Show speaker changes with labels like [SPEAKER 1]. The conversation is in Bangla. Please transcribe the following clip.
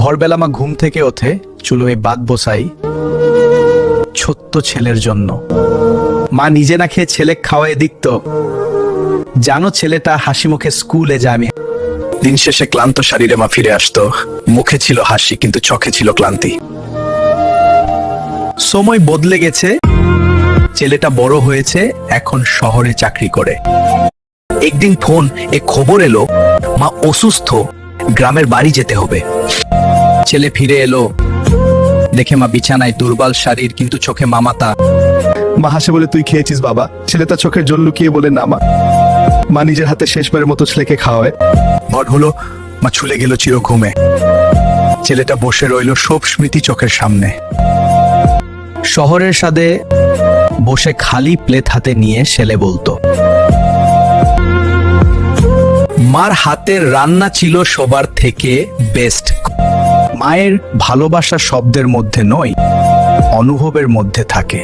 [SPEAKER 1] ভোরবেলা মা ঘুম থেকে ওঠে চুলোয় বাদ বসাই ছোট্ট ছেলের জন্য। মা নিজে না খেয়ে ছেলে খাওয়ায় দিত জানো ছেলেটা হাসি মুখে স্কুলে যাবে দিন শেষে ক্লান্ত শরীরে মা ফিরে আসতো। মুখে ছিল হাসি, কিন্তু চোখে ছিল ক্লান্তি। সময় বদলে গেছে। ছেলেটা বড় হয়েছে, এখন শহরে চাকরি করে। একদিন ফোন, এ খবর এলো, মা অসুস্থ। গ্রামের বাড়ি যেতে হবে। ছেলে ফিরে এলো। দেখে মা বিছানায় দুর্বল শরীর কিন্তু চোখে মামাতা।
[SPEAKER 2] মা হাসে বলে তুই খেয়েছিস বাবা? ছেলে তার চোখের জল লুকিয়ে বলে না মা। মা নিজের হাতে শেষবারের মতো ছেলেকে খাওয়ায়।
[SPEAKER 1] ভর হলো মা ছুলে গেল চির ঘুমে ছেলেটা বসে রইল সব স্মৃতি চোখের সামনে। শহরের সাথে বসে খালি প্লেট হাতে নিয়ে ছেলে বলতো মার হাতের রান্না ছিল সবার থেকে বেস্ট মায়ের ভালোবাসা শব্দের মধ্যে নয়, অনুভবের মধ্যে থাকে।